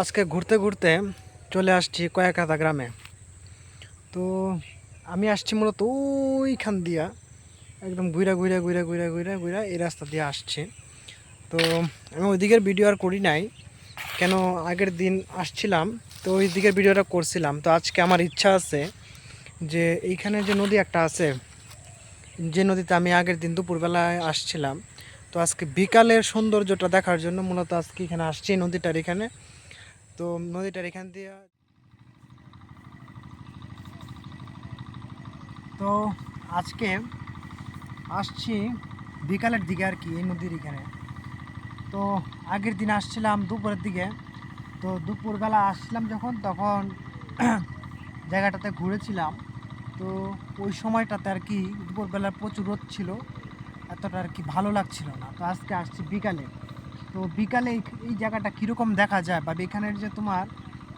আজকে ঘুরতে ঘুরতে চলে আসছি কয়েকাতা গ্রামে। তো আমি আসছি মূলত ওইখান দিয়া, একদম ঘুরা ঘুরা ঘুরা ঘুরা ঘুরা ঘুরা এই রাস্তা দিয়ে আসছি। তো আমি ওই দিকের ভিডিও আর করি নাই, কেন আগের দিন আসছিলাম, তো ওই দিকের ভিডিওটা করছিলাম। তো আজকে আমার ইচ্ছা আছে যে এইখানে যে নদী একটা আছে, যে নদীতে আমি আগের দিন দুপুরবেলায় আসছিলাম, তো আজকে বিকালের সৌন্দর্যটা দেখার জন্য মূলত আজকে এখানে আসছি নদীটার এখানে। তো নদীটার এখান দিয়ে তো আজকে আসছি বিকালের দিকে আর কি, এই নদীর এখানে। তো আগের দিন আসছিলাম দুপুরের দিকে। তো দুপুরবেলা আসছিলাম যখন, তখন জায়গাটাতে ঘুরেছিলাম। তো ওই সময়টাতে আর কি দুপুরবেলা প্রচুর রোদ ছিল। এতটা আর কি ভালো লাগছিল না। তো আজকে আসছি বিকালে। তো বিকালে এই- জায়গাটা কীরকম দেখা যায় বা এখানের যে তোমার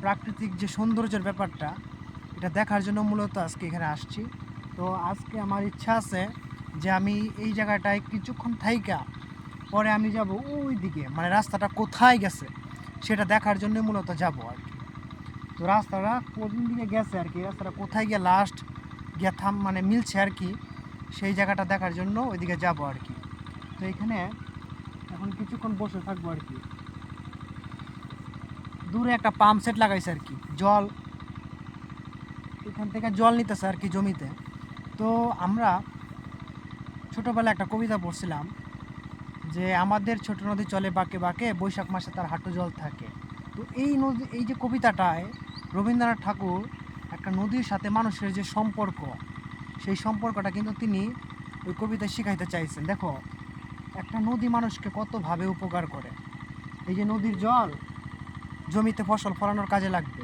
প্রাকৃতিক যে সৌন্দর্যের ব্যাপারটা, এটা দেখার জন্য মূলত আজকে এখানে আসছি। তো আজকে আমার ইচ্ছা আছে যে আমি এই জায়গাটায় কিছুক্ষণ থাইকা, পরে আমি যাব ওই দিকে মানে রাস্তাটা কোথায় গেছে, সেটা দেখার জন্য মূলত যাব আর কি। তো রাস্তাটা কোন দিকে গেছে আর কি রাস্তাটা কোথায় গিয়ে লাস্ট গিয়ে থাম মানে মিলছে আর কি, সেই জায়গাটা দেখার জন্য ওইদিকে যাব আর কি। তো এখানে এখন কিছুক্ষণ বসে থাকব আর কি। দূরে একটা পাম্প সেট লাগাইছে আর কি, জল। এখান থেকে জল নিতেছে আর কি জমিতে। তো আমরা ছোটোবেলায় একটা কবিতা পড়ছিলাম যে, আমাদের ছোট নদী চলে বাঁকে বাঁকে, বৈশাখ মাসে তার হাঁটু জল থাকে। তো এই নদী, এই যে কবিতাটায় রবীন্দ্রনাথ ঠাকুর একটা নদীর সাথে মানুষের যে সম্পর্ক, সেই সম্পর্কটা কিন্তু তিনি ওই কবিতায় শিখাইতে চাইছেন। দেখো একটা নদী মানুষকে কতভাবে উপকার করে। এই যে নদীর জল জমিতে ফসল ফলানোর কাজে লাগবে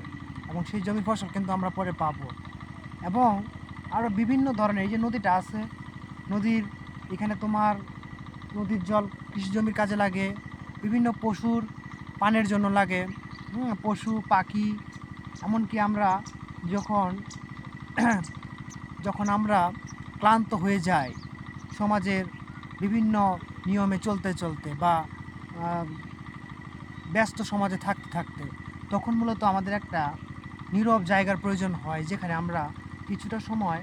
এবং সেই জমির ফসল কিন্তু আমরা পরে পাব। এবং আরও বিভিন্ন ধরনের এই যে নদীটা আছে, নদীর এখানে তোমার নদীর জল কৃষি জমির কাজে লাগে, বিভিন্ন পশুর পানের জন্য লাগে পশু, পাখি, এমনকি আমরা যখন যখন আমরা ক্লান্ত হয়ে যাই, সমাজের বিভিন্ন নিয়মে চলতে চলতে বা ব্যস্ত সমাজে থাকতে থাকতে তখন মূলত আমাদের একটা নীরব জায়গার প্রয়োজন হয় যেখানে আমরা কিছুটা সময়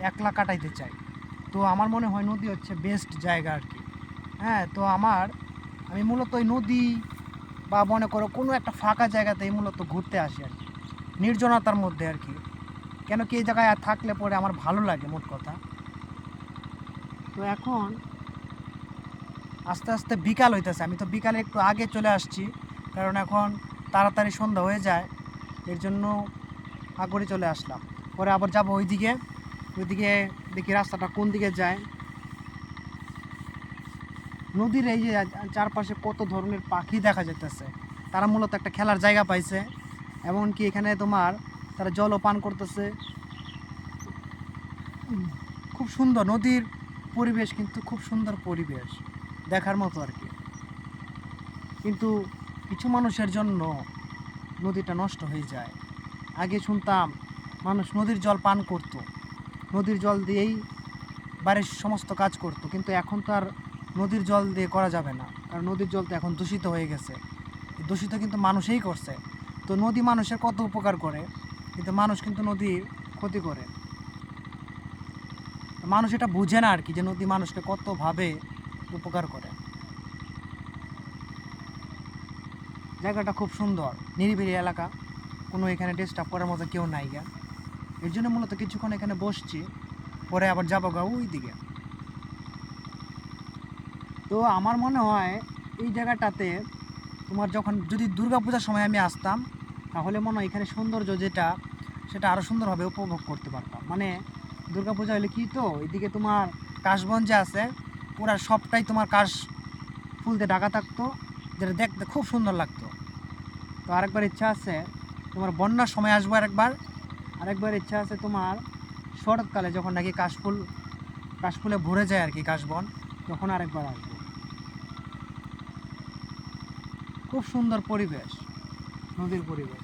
একলা কাটাইতে চাই। তো আমার মনে হয় নদী হচ্ছে বেস্ট জায়গা আর কি। হ্যাঁ তো আমার, আমি মূলত ওই নদী বা মনে করো কোনো একটা ফাঁকা জায়গাতেই মূলত ঘুরতে আসি আর কি। নির্জনতার মধ্যে আর কি। কেন কি এই জায়গায় আর থাকলে পরে আমার ভালো লাগে মোট কথা। তো এখন আস্তে আস্তে বিকাল হইতেছে। আমি তো বিকালে একটু আগে চলে আসছি, কারণ এখন তাড়াতাড়ি সন্ধ্যা হয়ে যায়, এর জন্য আগরে চলে আসলাম। পরে আবার যাব ওইদিকে ওইদিকে দেখি রাস্তাটা কোন দিকে যায়। নদীর এই যে চারপাশে কত ধরনের পাখি দেখা যেতেছে তারা মূলত একটা খেলার জায়গা পাইছে, এমনকি এখানে তোমার তারা জলও পান করতেছে। খুব সুন্দর, নদীর পরিবেশ কিন্তু খুব সুন্দর পরিবেশ। দেখার মতো আর কি। কিন্তু কিছু মানুষের জন্য নদীটা নষ্ট হয়ে যায়। আগে শুনতাম মানুষ নদীর জল পান করত। নদীর জল দিয়েই বাড়ির সমস্ত কাজ করত। কিন্তু এখন তো আর নদীর জল দিয়ে করা যাবে না। কারণ নদীর জল তো এখন দূষিত হয়ে গেছে। দূষিত কিন্তু মানুষেই করছে। তো নদী মানুষের কত উপকার করে? কিন্তু মানুষ কিন্তু নদীর ক্ষতি করে। মানুষ এটা বুঝে না আর কি যে নদী মানুষকে কতভাবে উপকার করে। জায়গাটা খুব সুন্দর, নিরিবিলি এলাকা। কোনো এখানে ডিস্টার্ব করার মতো কেউ নাই গা। এর জন্য মূলত কিছুক্ষণ এখানে বসছি, পরে আবার যাব গা ওই দিকে। তো আমার মনে হয় এই জায়গাটাতে তোমার যখন যদি দুর্গাপূজার সময় আমি আসতাম, তাহলে মনে হয় এখানে সৌন্দর্য যেটা, সেটা আরও সুন্দরভাবে উপভোগ করতে পারতাম। মানে দুর্গাপূজা হলে কি তো, এদিকে তোমার যে আছে পুরা সবটাই তোমার কাশ ফুল দিয়ে ঢাকা থাকতো, যেটা দেখতে খুব সুন্দর লাগতো। তো আরেকবার ইচ্ছা আছে, তোমার বন্যার সময় আসব আরেকবার। আরেকবার ইচ্ছা আছে তোমার শরৎকালে যখন নাকি কাশফুল কাশফুলে ভরে যায় আর কি কাশবন তখন আরেকবার আসব। খুব সুন্দর পরিবেশ, নদীর পরিবেশ।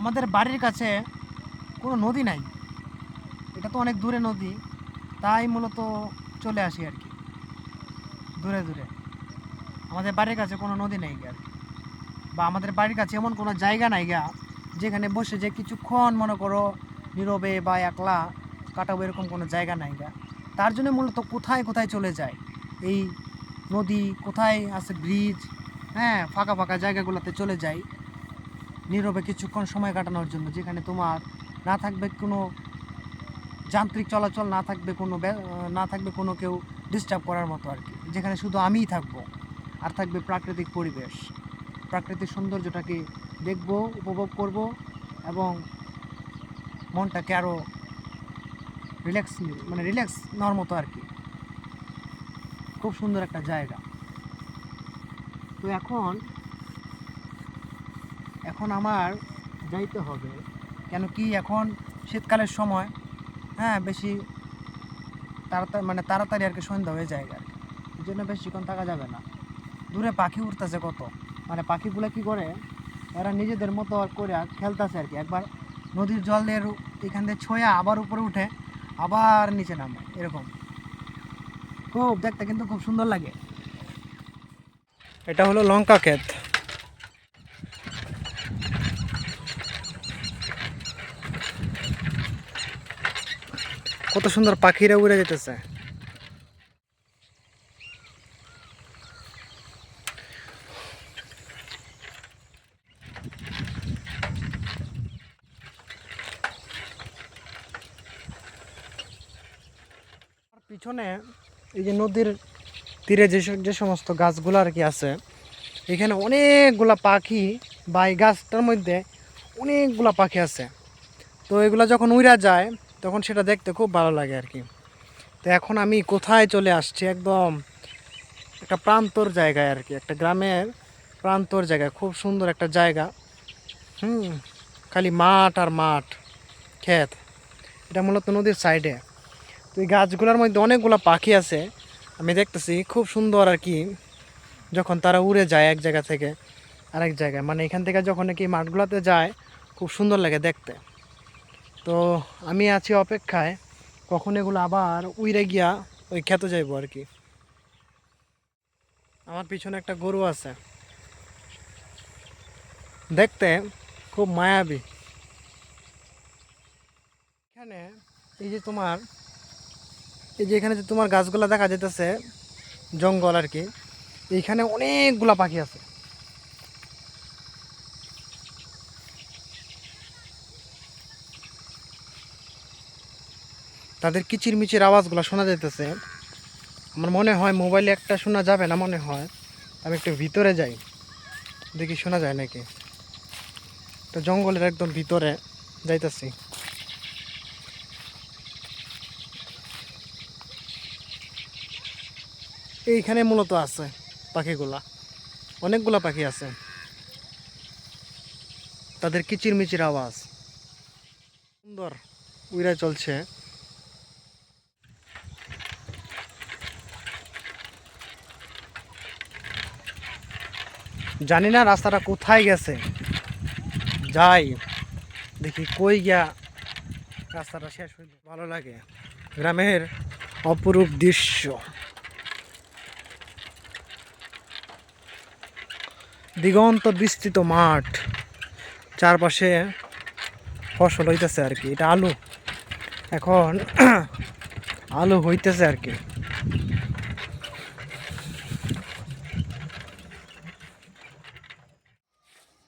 আমাদের বাড়ির কাছে কোনো নদী নাই। এটা তো অনেক দূরে নদী, তাই মূলত চলে আসি আর কি। দূরে দূরে। আমাদের বাড়ির কাছে কোনো নদী নেই গা বা আমাদের বাড়ির কাছে এমন কোনো জায়গা নাই গা যেখানে বসে যে কিছুক্ষণ মনে করো নীরবে বা একলা কাটাবো এরকম কোনো জায়গা নাই গা তার জন্য মূলত কোথায় কোথায় চলে যায়? এই নদী কোথায় আছে ব্রিজ? হ্যাঁ ফাঁকা ফাঁকা জায়গাগুলোতে চলে যাই নীরবে কিছুক্ষণ সময় কাটানোর জন্য, যেখানে তোমার না থাকবে কোনো যান্ত্রিক চলাচল না থাকবে কোনো না থাকবে কোনো কেউ ডিস্টার্ব করার মতো আর কি। যেখানে শুধু আমিই থাকব, আর থাকবে প্রাকৃতিক পরিবেশ। প্রাকৃতিক সৌন্দর্যটাকে দেখব, উপভোগ করব, এবং মনটাকে আরও রিল্যাক্স মানে রিল্যাক্স নেওয়ার মতো আর কি। খুব সুন্দর একটা জায়গা। তো এখন এখন আমার যাইতে হবে। কেন কি এখন শীতকালের সময় হ্যাঁ বেশি তাড়াতাড়ি মানে তাড়াতাড়ি আর কি সন্ধ্যা হয়ে যায় আর কি। জন্য বেশিক্ষণ থাকা যাবে না। দূরে পাখি উঠতেছে কত। মানে পাখিগুলো কি করে, এরা নিজেদের মতো আর করে খেলতেছে আর কি। একবার নদীর জল দিয়ে এখান থেকে ছোঁয়া আবার উপরে উঠে আবার নিচে নামে, এরকম। খুব দেখতে কিন্তু খুব সুন্দর লাগে। এটা হলো লঙ্কা ক্ষেত। কত সুন্দর পাখিরা উড়ে যেতেছে। পিছনে এই যে নদীর তীরে যে যে সমস্ত গাছগুলো আর কি আছে, এখানে অনেকগুলা পাখি বা এই গাছটার মধ্যে অনেকগুলা পাখি আছে। তো এগুলো যখন উড়া যায় তখন সেটা দেখতে খুব ভালো লাগে আর কি। তো এখন আমি কোথায় চলে আসছি একদম একটা প্রান্তর জায়গায় আর কি, একটা গ্রামের প্রান্তর জায়গায় খুব সুন্দর একটা জায়গা। হুম, খালি মাঠ আর মাঠ, ক্ষেত। এটা মূলত নদীর সাইডে তো এই গাছগুলোর মধ্যে অনেকগুলো পাখি আছে, আমি দেখতেছি খুব সুন্দর আর কি, যখন তারা উড়ে যায় এক জায়গা থেকে আরেক জায়গায়। মানে এখান থেকে যখন নাকি মাঠগুলোতে যায়, খুব সুন্দর লাগে দেখতে। তো আমি আছি অপেক্ষায়। কখন এগুলো আবার উইরে গিয়া ওই খেতে যাইবো আর কি। আমার পিছনে একটা গরু আছে। দেখতে খুব মায়াবী। এখানে এই যে তোমার, এই যে এখানে যে তোমার গাছগুলা দেখা যেতেছে জঙ্গল আর কি, এইখানে অনেকগুলা পাখি আছে। তাদের কিচির মিচির আওয়াজগুলো শোনা যাইতেছে। আমার মনে হয় মোবাইলে একটা শোনা যাবে না মনে হয়। আমি একটু ভিতরে যাই। দেখি শোনা যায় নাকি? তো জঙ্গলের একদম ভিতরে যাইতেছি। এইখানে মূলত আছে পাখিগুলা। অনেকগুলা পাখি আছে। তাদের কিচির মিচির আওয়াজ। সুন্দর উইরা চলছে। জানি না রাস্তাটা কোথায় গেছে। যাই, দেখি কই গিয়া রাস্তাটা শেষ হইল। ভালো লাগে। গ্রামের অপরূপ দৃশ্য। দিগন্ত বিস্তৃত মাঠ। চারপাশে ফসল হইতেছে আর কি। এটা আলু। এখন আলু হইতেছে আর কি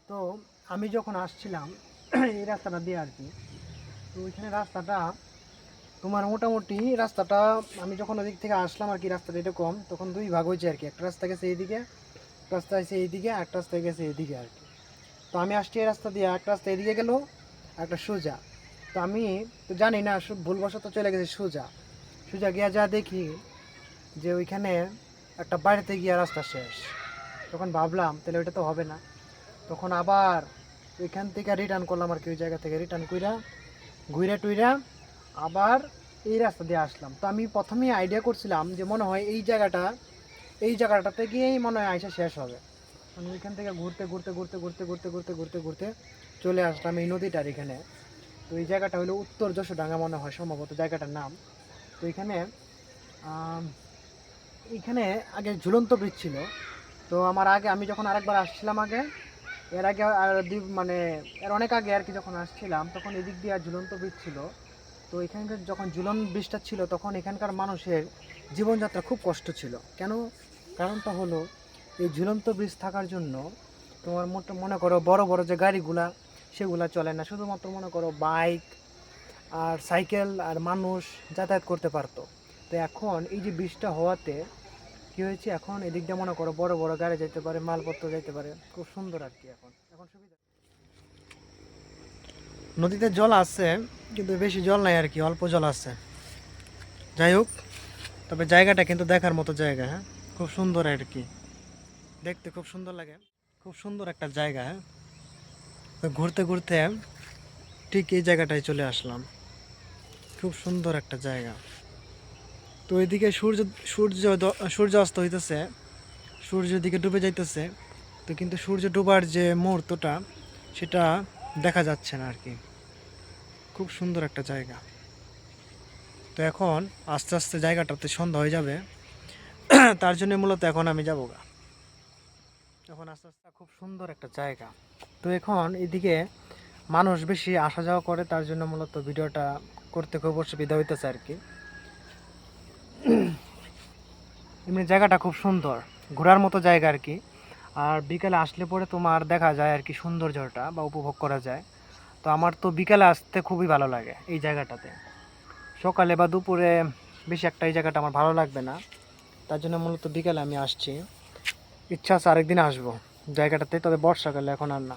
তো আমি যখন আসছিলাম, এই রাস্তাটা দিয়ে আর কি, তো ওইখানে রাস্তাটা, তোমার মোটামুটি রাস্তাটা, আমি যখন ওদিক থেকে আসলাম আর কি, রাস্তাটা এরকম, তখন দুই ভাগ হয়েছে আর কি। একটা রাস্তা গেছে এইদিকে, একটা রাস্তা আছে এইদিকে একটা রাস্তা গেছে এইদিকে আর কি। তো আমি আসছি এই রাস্তা দিয়ে, একটা রাস্তা এদিকে গেল একটা সোজা। তো আমি, তো জানি না ভুলবশত চলে গেছে সোজা। সোজা গিয়া যা দেখি যে ওইখানে একটা বাড়িতে গিয়া রাস্তা শেষ। তখন ভাবলাম, তাহলে ওইটা তো হবে না। তখন আবার ওইখান থেকে রিটার্ন করলাম আর কি, ওই জায়গা থেকে রিটার্ন কইরা, ঘুরে টুইরা আবার এই রাস্তা দিয়ে আসলাম। তো আমি প্রথমেই আইডিয়া করছিলাম যে মনে হয় এই জায়গাটা, এই জায়গাটাতে গিয়েই মনে হয় আইসা শেষ হবে। আমি ওইখান থেকে ঘুরতে ঘুরতে ঘুরতে ঘুরতে ঘুরতে ঘুরতে ঘুরতে ঘুরতে চলে আসলাম এই নদীটার এখানে। তো এই জায়গাটা হলো উত্তর যশোডাঙ্গা মনে হয় সম্ভবত জায়গাটার নাম। তো এখানে এখানে আগে ঝুলন্ত ব্রিজ ছিল। তো আমার আগে, আমি যখন আরেকবার আসছিলাম আগে এর আগে আর মানে এর অনেক আগে আর কি যখন আসছিলাম, তখন এদিক দিয়ে ঝুলন্ত ব্রিজ ছিল। তো এখানকার যখন ঝুলন ব্রিজটা ছিল, তখন এখানকার মানুষের জীবনযাত্রা খুব কষ্ট ছিল। কেন? কারণটা হলো, এই ঝুলন্ত ব্রিজ থাকার জন্য তোমার মনে করো, বড় বড় যে গাড়িগুলা, সেগুলা চলে না। শুধুমাত্র মনে করো বাইক আর সাইকেল আর মানুষ যাতায়াত করতে পারতো। তো এখন এই যে ব্রিজটা হওয়াতে কি হয়েছে এখন? এদিকটা মনে করো বড় বড় গাড়ি যেতে পারে, মালপত্র যেতে পারে। খুব সুন্দর আর কি এখন। এখন সুবিধা। নদীতে জল আছে, কিন্তু বেশি জল নাই আর কি, অল্প জল আছে। যাই হোক, তবে জায়গাটা কিন্তু দেখার মতো জায়গা হ্যাঁ? খুব সুন্দর আর কি। দেখতে খুব সুন্দর লাগে। খুব সুন্দর একটা জায়গা হ্যাঁ? ঘুরতে ঘুরতে ঠিক এই জায়গাটায় চলে আসলাম। খুব সুন্দর একটা জায়গা। তো এদিকে সূর্য সূর্য দ- সূর্য অস্ত হইতেছে। সূর্যের দিকে ডুবে যাইতেছে। তো কিন্তু সূর্য ডুবার যে মুহূর্তটা, সেটা দেখা যাচ্ছে না আর কি খুব সুন্দর একটা জায়গা। তো এখন আস্তে আস্তে জায়গাটাতে সন্ধ্যা হয়ে যাবে। তার জন্য মূলত এখন আমি যাব গা। এখন আস্তে আস্তে খুব সুন্দর একটা জায়গা। তো এখন এদিকে মানুষ বেশি আসা যাওয়া করে, তার জন্য মূলত ভিডিওটা করতে খুব অসুবিধা হইতেছে আর কি এমনি জায়গাটা খুব সুন্দর। ঘোরার মতো জায়গা আর কি। আর বিকালে আসলে পরে তোমার দেখা যায় আর কি সৌন্দর্যটা বা উপভোগ করা যায়। তো আমার তো বিকালে আসতে খুবই ভালো লাগে এই জায়গাটাতে। সকালে বা দুপুরে বেশি একটা এই জায়গাটা আমার ভালো লাগবে না। তার জন্য মূলত বিকালে আমি আসছি। ইচ্ছা আছে আরেকদিন আসব জায়গাটাতে, তবে বর্ষাকালে এখন আর না।